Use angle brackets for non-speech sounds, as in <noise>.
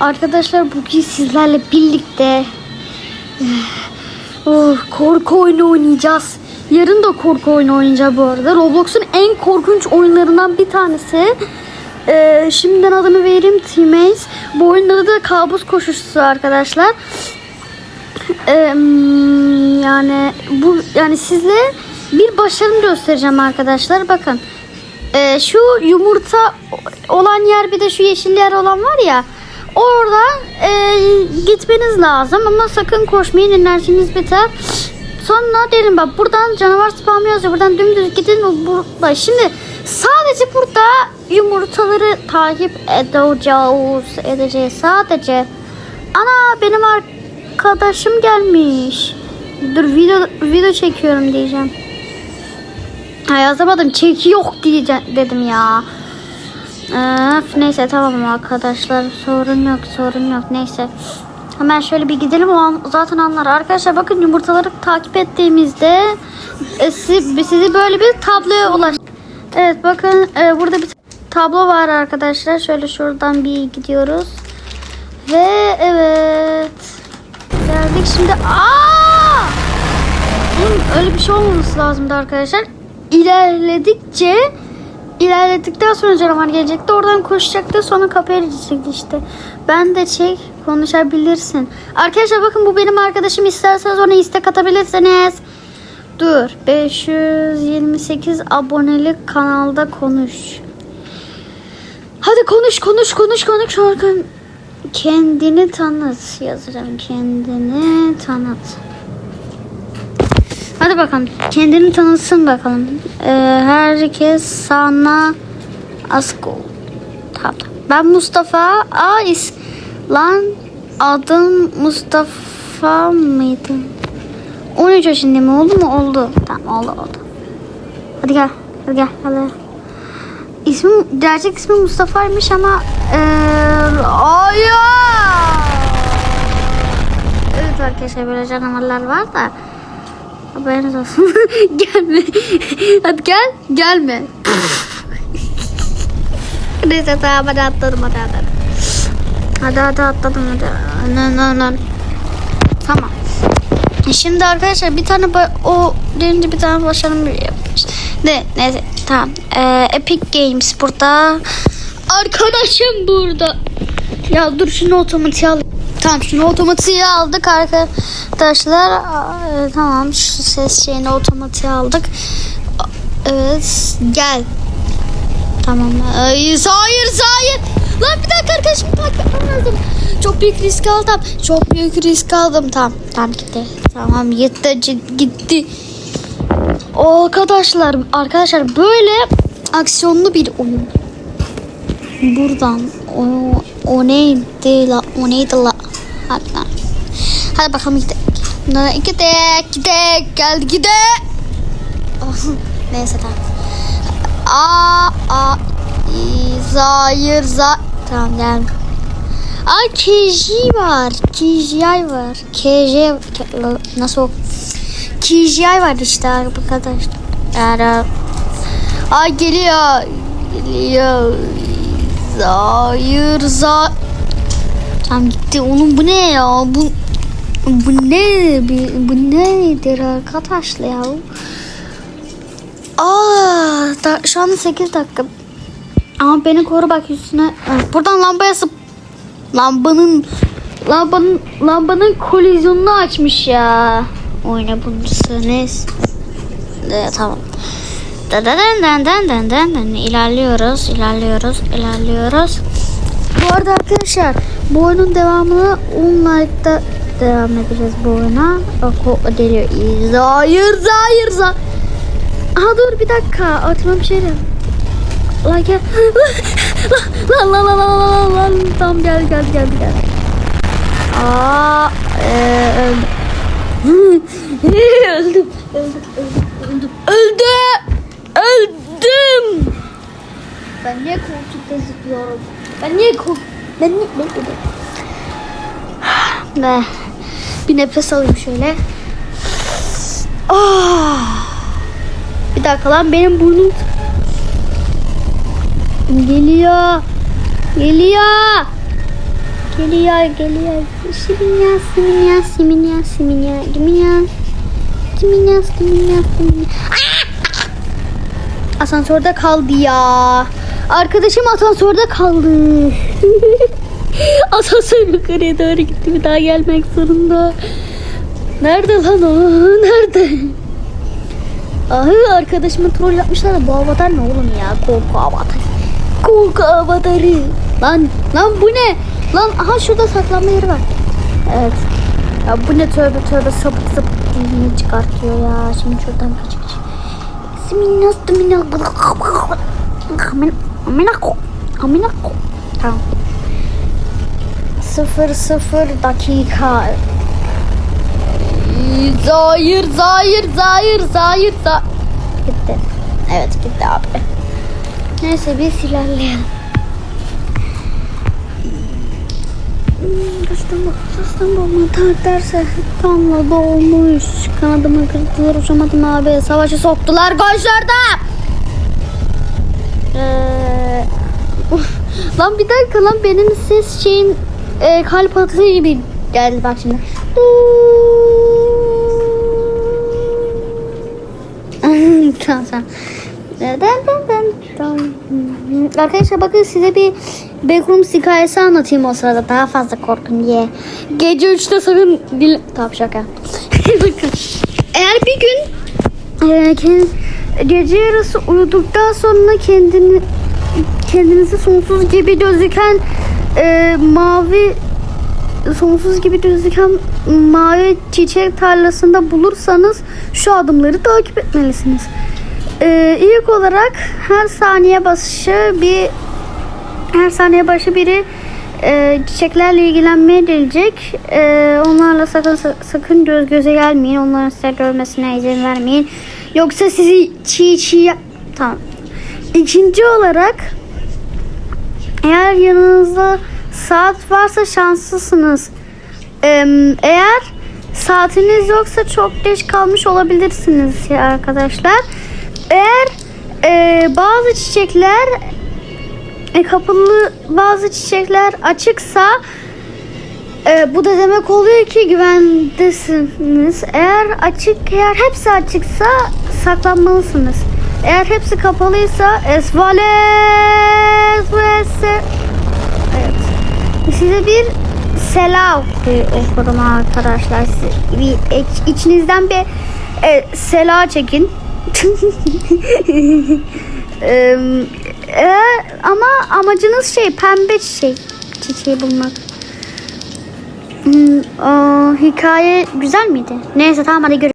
Arkadaşlar bugün sizlerle birlikte <sighs> oh, korku oyunu oynayacağız. Yarın da korku oyunu oynayacağız bu arada. Roblox'un en korkunç oyunlarından bir tanesi. Ee, şimdiden adını vereyim Teammates. Bu oyunun adı da kabus koşucusu arkadaşlar. Ee, yani bu yani size bir başarım göstereceğim arkadaşlar. Bakın. Ee, şu yumurta olan yer bir de şu yeşil yer olan var ya. Orada e, gitmeniz lazım ama sakın koşmayın enerjiniz biter. Sonra derim bak buradan canavar spamı yazıyor. Buradan dümdüz gidin burada. Şimdi sadece burada yumurtaları takip edeceğiz. edeceğiz sadece. Ana benim arkadaşım gelmiş. Dur video video çekiyorum diyeceğim. Ha yazamadım. Çeki yok diyeceğim dedim ya. Öf, neyse tamam arkadaşlar sorun yok sorun yok neyse. Hemen şöyle bir gidelim o an, zaten anlar. Arkadaşlar bakın yumurtaları takip ettiğimizde e, sizi, sizi böyle bir tabloya ulaş. Evet bakın e, burada bir tablo var arkadaşlar. Şöyle şuradan bir gidiyoruz. Ve evet. Geldik şimdi. Aa! Öyle bir şey olmaması lazımdı arkadaşlar. İlerledikçe ilerledikten sonra canavar gelecekti. Oradan koşacaktı. Sonra kapıya gidecekti işte. Ben de çek konuşabilirsin. Arkadaşlar bakın bu benim arkadaşım. İsterseniz ona istek atabilirsiniz. Dur. 528 abonelik kanalda konuş. Hadi konuş konuş konuş konuş. Orkun. Kendini tanıt yazacağım. Kendini tanıt. Bakalım. Kendini tanıtsın bakalım. Ee, herkes sana ask ol. Tamam. Ben Mustafa. Aa is lan adın Mustafa mıydı? 13 yaşında mı oldu mu? Oldu. Tamam oldu oldu. Hadi gel. Hadi gel. Hadi. İsmi, gerçek ismi Mustafa'ymış ama ee, hayır. Evet arkadaşlar böyle canavarlar var da haberiniz olsun. <laughs> gelme. Hadi gel. Gelme. <laughs> Neyse tamam hadi atladım hadi hadi. Hadi hadi atladım hadi. No, no, no. Tamam. Şimdi arkadaşlar bir tane o deyince bir tane başarım yapmış. Ne neyse tamam. Ee, Epic Games burada. Arkadaşım burada. Ya dur şunu otomatiğe al. Tamam şunu otomatiğe aldık arkadaşlar. Aa, e, tamam şu ses şeyini otomatiğe aldık. Evet gel. Tamam. Ay, hayır hayır. Lan bir dakika arkadaşım takip etmem. Çok büyük risk aldım. Çok büyük risk aldım. Tamam. Tamam gitti. Tamam gitti. gitti. O arkadaşlar arkadaşlar böyle aksiyonlu bir oyun. Buradan o, o neydi la o neydi la hadi lan. Hadi bakalım gidelim. Gidelim gidelim geldi gidelim. <laughs> Neyse tamam. A a i, zayır za tamam gel. Aa KJ var. KJ var. KJ nasıl? KJ var işte arkadaşlar. Yani Ay geliyor. Geliyor. Zayır za Tamam gitti. Oğlum bu ne ya? Bu bu ne? Bu nedir arkadaşlar ya? Aa, da, şu anda 8 dakika. Ama beni koru bak üstüne. Buradan lambaya sıp. Lambanın lambanın lambanın kolizyonunu açmış ya. Oyna bunu neyse. Evet, tamam. Dan dan dan dan dan dan dan ilerliyoruz, ilerliyoruz, ilerliyoruz. Bu arada arkadaşlar bu oyunun devamını 10 like'da devam edeceğiz bu oyuna. Oku geliyor. Zahir, zahir, zahir. Aha dur bir dakika aklıma bir şey geldi. Lan gel. Lan lan lan lan lan lan Tamam gel gel gel gel. Aa e, öldüm. <laughs> öldüm. Öldüm. Öldüm. Öldüm. Öldüm. Ben niye koltukta zıplıyorum? Ben niye koltuk... Ben niye... Ben, ben... Be. Bir nefes alayım şöyle. Ah. Bir dakika lan benim burnum geliyor. Geliyor. Geliyor geliyor. Siminya siminya siminya siminya siminya siminya siminya siminya. Asansörde kaldı ya. Arkadaşım asansörde kaldı. <laughs> Asansör yukarıya doğru gitti bir daha gelmek zorunda. Nerede lan o? <laughs> Nerede? Ahı arkadaşımı troll yapmışlar da bu avatar ne oğlum ya? Korku avatarı. Korku avatarı. Lan lan bu ne? Lan aha şurada saklanma yeri var. Evet. Ya bu ne tövbe tövbe sapık sapık dilini çıkartıyor ya. Şimdi şuradan kaçık kaçık. Siminas. Amina amina amina. Tamam. Sıfır sıfır dakika. Zahir, zahir, zahir, zahir, zahir. Gitti. Evet gitti abi. Neyse biz ilerleyelim. İstanbul, İstanbul mantar derse kanla dolmuş. Kanadımı kırdılar uçamadım abi. Savaşı soktular koşlarda. Ee, <laughs> lan bir dakika lan benim ses şeyim e, kalp atışı gibi geldi bak şimdi. <laughs> tamam tamam. Arkadaşlar bakın size bir Backrooms hikayesi anlatayım o sırada daha fazla korkun diye. Gece 3'te sakın dil... Tamam şaka. <laughs> Eğer bir gün e, kend- gece yarısı uyuduktan sonra kendini kendinizi sonsuz gibi gözüken e, mavi sonsuz gibi gözüken mavi çiçek tarlasında bulursanız şu adımları takip etmelisiniz. Ee, ilk olarak her saniye başı bir her saniye başı biri e, çiçeklerle ilgilenmeye gelecek. E, onlarla sakın sakın göz göze gelmeyin. Onların size görmesine izin vermeyin. Yoksa sizi çiğ çiğ yap- tamam. İkinci olarak eğer yanınızda saat varsa şanslısınız. Eğer saatiniz yoksa çok geç kalmış olabilirsiniz ya arkadaşlar. Eğer e, bazı çiçekler e, kapalı bazı çiçekler açıksa e, bu da demek oluyor ki güvendesiniz. Eğer açık eğer hepsi açıksa saklanmalısınız. Eğer hepsi kapalıysa esvales vs Evet. Size bir selam okurum arkadaşlar. Siz bir iç- içinizden bir e, sela çekin. <laughs> Eğer- ama amacınız şey pembe çiçek çiçeği bulmak. Hmm, o, hikaye güzel miydi? Neyse tamam hadi görüşürüz.